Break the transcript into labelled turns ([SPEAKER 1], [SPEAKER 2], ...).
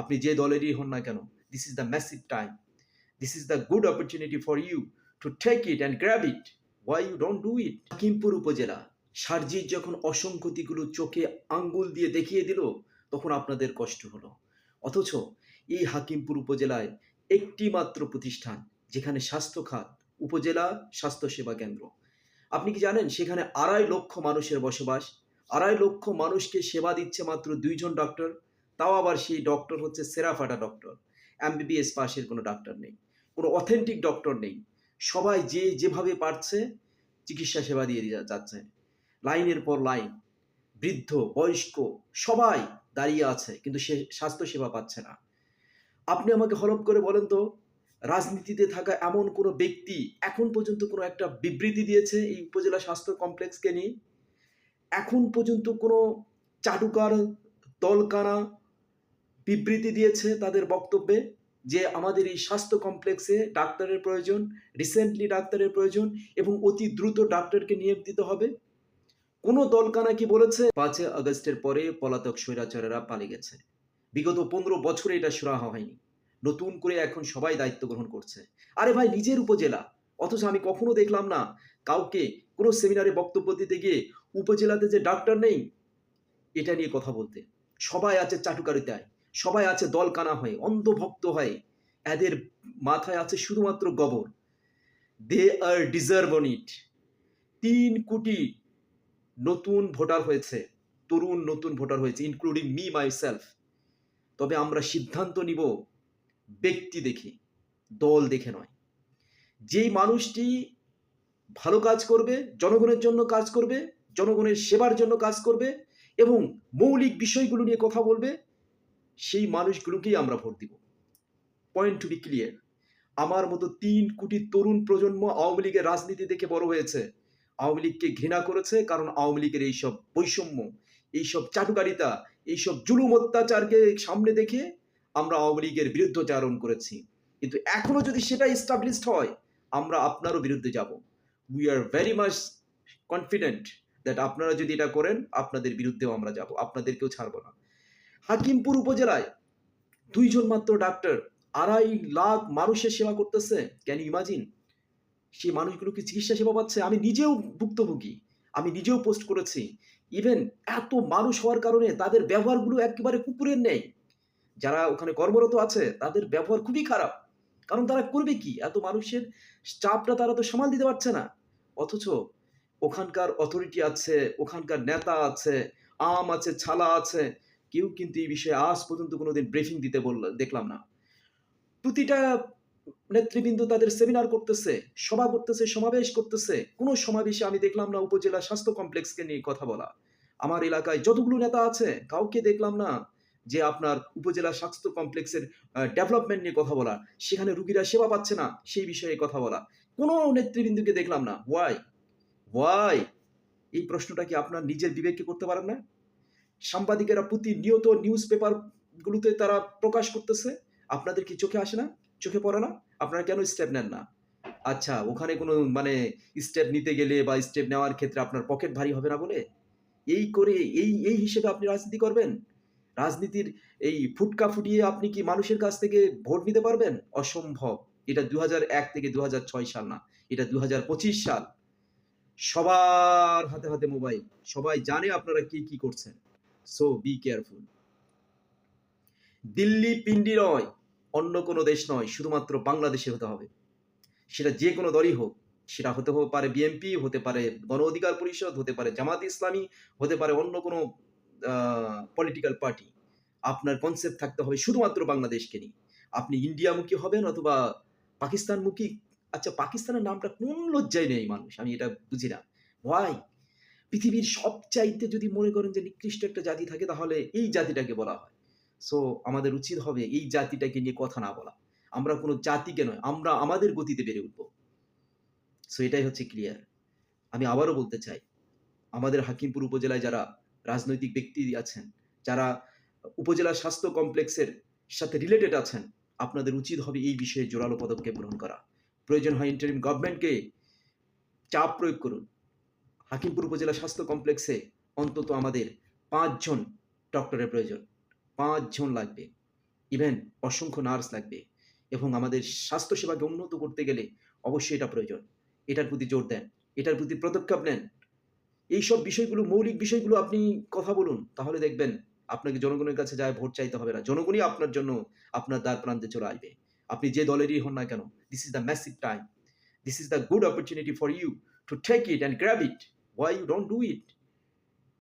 [SPEAKER 1] আপনি যে দলেরই হন না কেন this is the massive time this is the good opportunity for you to take it and grab it why you don't do it Hakimpur উপজেলা সার্জির যখন অসংগতিগুলো চোখে আঙ্গুল দিয়ে দেখিয়ে দিল, তখন আপনাদের কষ্ট হলো। অথচ এই হাকিমপুর উপজেলায় একটি মাত্র প্রতিষ্ঠান, যেখানে স্বাস্থ্য খাত, উপজেলা স্বাস্থ্যসেবা কেন্দ্র। আপনি কি জানেন, সেখানে আড়াই লক্ষ মানুষের বসবাস, আড়াই লক্ষ মানুষকে সেবা দিচ্ছে মাত্র দুইজন ডক্টর তাও আবার সেই ডক্টর হচ্ছে সেরাফাটা ডক্টর এমবিবিএস পাশের কোনো ডাক্তার নেই। কোনো অথেন্টিক ডক্টর নেই। সবাই যে যেভাবে পারছে, চিকিৎসা সেবা দিয়ে যাচ্ছে। লাইনের পর লাইন, বৃদ্ধ, বয়স্ক, সবাই দাঁড়িয়ে আছে, কিন্তু সে স্বাস্থ্য সেবা পাচ্ছে না। আপনি আমাকে হলপ করে বলেন তো, রাজনীতিতে থাকা এমন কোনো ব্যক্তি এখন পর্যন্ত কোনো একটা বিবৃতি দিয়েছে এই উপজেলা স্বাস্থ্য কমপ্লেক্সকে নিয়ে? এখন পর্যন্ত কোনো চাটুকার দলকানা বিবৃতি দিয়েছে তাদের বক্তব্যে যে আমাদের এই স্বাস্থ্য কমপ্লেক্সে ডাক্তারের প্রয়োজন রিসেন্টলি ডাক্তারের প্রয়োজন এবং অতি দ্রুত ডাক্তারকে নিয়োগ দিতে হবে। কোনো দলকানা কি বলেছে, পাঁচই আগস্টের পরে পলাতক স্বৈরাচারেরা পালিয়ে গেছে। বিগত পনেরো বছরে এটা সুরাহা হয়নি। নতুন করে এখন সবাই দায়িত্ব গ্রহণ করছে। আরে ভাই, নিজের উপজেলা। অথচ আমি কখনো দেখলাম না কাউকে কোনো সেমিনারে বক্তব্য দিতে গিয়ে উপজেলাতে যে ডাক্তার নেই, এটা নিয়ে কথা বলতে। সবাই আছে চাটুকারিতায়। সবাই আছে দলকানা হয়ে, অন্ধভক্ত হয়ে, এদের মাথায় আছে শুধুমাত্র গবর। দে আর ডিজার্ভ অন ইট তিন কোটি নতুন ভোটার হয়েছে, তরুণ নতুন ভোটার হয়েছে ইনক্লুডিং মি মাই সেলফ তবে আমরা সিদ্ধান্ত নিব, ব্যক্তি দেখে, দল দেখে নয়। যেই মানুষটি ভালো কাজ করবে, জনগণের জন্য কাজ করবে, জনগণের সেবার জন্য কাজ করবে এবং মৌলিক বিষয়গুলো নিয়ে কথা বলবে সেই মানুষগুলোকেই আমরা ভোট দিব। পয়েন্ট টু বি ক্লিয়ার আমার মতো তিন কোটি তরুণ প্রজন্ম আওয়ামী লীগের রাজনীতি দেখে বড় হয়েছে। আওয়ামী লীগকে ঘৃণা করেছে কারণ আওয়ামী লীগের এইসব বৈষম্য, এইসব চাটুকারিতা, এইসব জুলুম অত্যাচারকে সামনে দেখে আমরা আওয়ামী লীগের বিরুদ্ধচারণ করেছি। কিন্তু এখনও যদি সেটা এস্টাবলিশড হয়, আমরা আপনারও বিরুদ্ধে যাব। We are very much confident that আপনারা যদি এটা করেন, আপনাদের বিরুদ্ধেও আমরা যাব। আপনাদেরকেও ছাড়বো না। হাকিমপুর উপজেলায় দুইজন মাত্র ডাক্তার, আড়াই লাখ মানুষের সেবা করতেছে। ক্যান ইমাজিন সেই মানুষগুলো কি চিকিৎসা সেবা পাচ্ছে? আমি নিজেও ভুক্তভোগী। আমি নিজেও পোস্ট করেছি। ইভেন এত মানুষ হওয়ার কারণে তাদের ব্যবহারগুলো একেবারে কুকুরের নেই যারা ওখানে কর্মরত আছে, তাদের ব্যবহার খুবই খারাপ। কারণ তারা করবে কি? এত মানুষের চাপটা তারা তো সামাল দিতে পারছে না। অথচ ওখানকার অথরিটি আছে, ওখানকার নেতা আছে, আম আছে, ছালা আছে। কেউ কিন্তু এই বিষয়ে আজ পর্যন্ত কোনোদিন ব্রিফিং দিতে বলল, দেখলাম না। প্রতিটা নেতৃবৃন্দ তাদের সেমিনার করতেছে, সভা করতেছে, সমাবেশ করতেছে। কোনো সমাবেশে আমি দেখলাম না উপজেলা স্বাস্থ্য কমপ্লেক্সকে নিয়ে কথা বলা। আমার এলাকায় যতগুলো নেতা আছে, কাউকে দেখলাম না যে আপনার উপজেলা স্বাস্থ্য কমপ্লেক্সের ডেভেলপমেন্ট নিয়ে কথা বলা। সেখানে রুগীরা সেবা পাচ্ছে না, সেই বিষয়ে কথা বলা। কোনো নেতৃবৃন্দকে দেখলাম না। ওয়াই ওয়াই এই প্রশ্নটা কি আপনার নিজের বিবেককে করতে পারেন না? সাংবাদিকেরা প্রতিনিয়ত নিউজ পেপারগুলোতে তারা প্রকাশ করতেছে। আপনাদের কি চোখে আসে না? চোখে পড়ে না? আপনারা কেন স্টেপ নেন না? আচ্ছা ওখানে কোনো মানে স্টেপ নিতে গেলে বা স্টেপ নেওয়ার ক্ষেত্রে আপনার পকেট ভারী হবে না বলে? এই করে, এই এই হিসেবে আপনি রাজনীতি করবেন? রাজনীতির এই ফুটকা ফুটিয়ে আপনি কি মানুষের কাছ থেকে ভোট নিতে পারবেন? অসম্ভব। এটা দু এক থেকে দু হাজার ছয় সাল না, এটা দু হাজার পঁচিশ সাল। সবার হাতে হাতে মোবাইল সবাই জানে আপনারা কি কি করছেন। So be careful Delhi Pindi নয়, অন্য কোনো দেশ নয়, শুধুমাত্র বাংলাদেশে হতে হবে। সেটা যে কোনো দলই হোক, সেটা হতে পারে বিএনপি হতে পারে গণ অধিকার পরিষদ, হতে পারে জামাত ইসলামী, হতে পারে অন্য কোনো পলিটিক্যাল পার্টি আপনার কনসেপ্ট থাকতে হবে শুধুমাত্র বাংলাদেশকে নিয়ে। আপনি ইন্ডিয়ামুখী হবেন অথবা পাকিস্তানমুখী? আচ্ছা পাকিস্তানের নামটা কোন লজ্জায় নেই মানুষ? আমি এটা বুঝি না। ওয়াই পৃথিবীর সবচাইতে যদি মনে করেন যে নিকৃষ্ট একটা জাতি থাকে, তাহলে এই জাতিটাকে বলা হয়। সো আমাদের উচিত হবে এই জাতিটাকে নিয়ে কথা না বলা। আমরা কোনো জাতিকে নয়, আমরা আমাদের গতিতে বেড়ে উঠবো। সো এটাই হচ্ছে ক্লিয়ার আমি আবারও বলতে চাই, আমাদের হাকিমপুর উপজেলায় যারা রাজনৈতিক ব্যক্তি আছেন, যারা উপজেলা স্বাস্থ্য কমপ্লেক্সের সাথে রিলেটেড আছেন, আপনাদের উচিত হবে এই বিষয়ে জোরালো পদক্ষেপ গ্রহণ করা। প্রয়োজন হয় ইন্টারিম গভর্নমেন্টকে চাপ প্রয়োগ করুন। হাকিমপুর উপজেলা স্বাস্থ্য কমপ্লেক্সে অন্তত আমাদের পাঁচজন ডক্টরের প্রয়োজন। পাঁচজন লাগবে। ইভেন অসংখ্য নার্স লাগবে এবং আমাদের স্বাস্থ্যসেবাকে উন্নত করতে গেলে অবশ্যই এটা প্রয়োজন। এটার প্রতি জোর দেন, এটার প্রতি পদক্ষেপ নেন। এইসব বিষয়গুলো, মৌলিক বিষয়গুলো আপনি কথা বলুন, তাহলে দেখবেন আপনাকে জনগণের কাছে যায় ভোট চাইতে হবে না। জনগণই আপনার জন্য আপনার দ্বার প্রান্তে চলে আসবে। আপনি যে দলেরই হন না কেন this is the massive time this is the good opportunity for you to take it and grab it why you don't do it